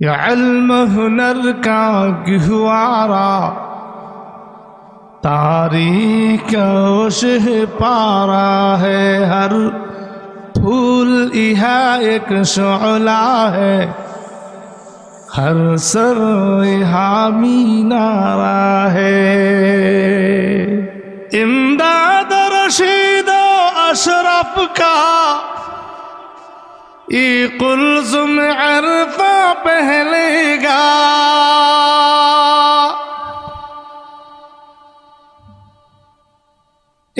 یہ علم ہنر کا گہوارا تاریخ اوشہ پارا ہے، ہر پھول یہاں ایک شعلہ ہے۔ ہر سر حامی نارا ہے۔ امداد رشید و اشرف کا، ای قلزم عرفہ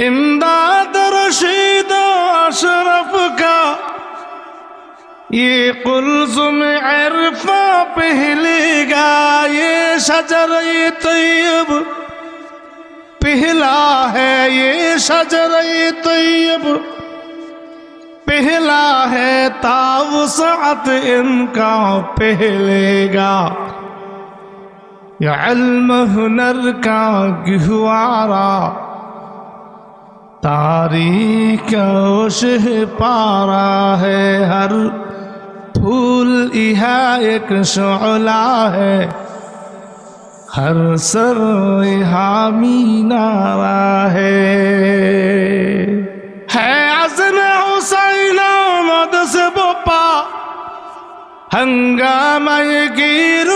امداد رشید و اشرف کا، یہ قلزم عرفہ پہلے گا، یہ شجر طیب، پہلا ہے یہ شجر طیب، پہلا ہے تاوسعت ان کا پہلے گا۔ یہ علم ہنر کا گہوارا تاریخ اوشہ پارا ہے، ہر پھول یہاں ایک شعلہ ہے۔ ہر سر حامی نارا ہے۔ ہے عزم حسین آمد سے بپا، ہنگامہ گیرو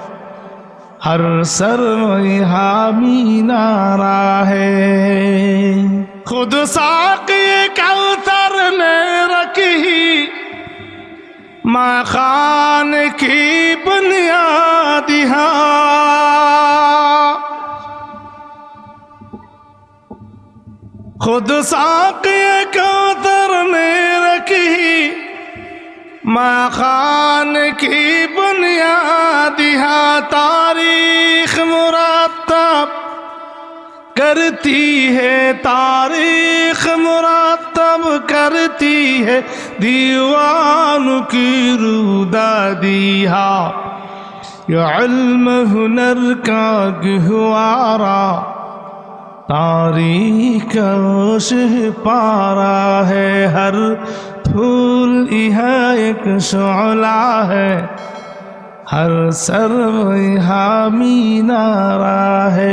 ہر سر حامی نارا ہے۔ خود ساقی کوثر نے رکھی۔ ماں خان کی بنیاد ہاں۔ خود ساقی کوثر نے رکھی۔ ماں خان کی بنیاد یہاں کرتی ہے تاریخ مرتب کرتی ہے دیوان کی رودا دیا یہ علم ہنر کا گہوارا تاریخ اوشہ پارا ہے، ہر پھول یہاں ایک شعلہ ہے۔ ہر سر حامی نارا ہے۔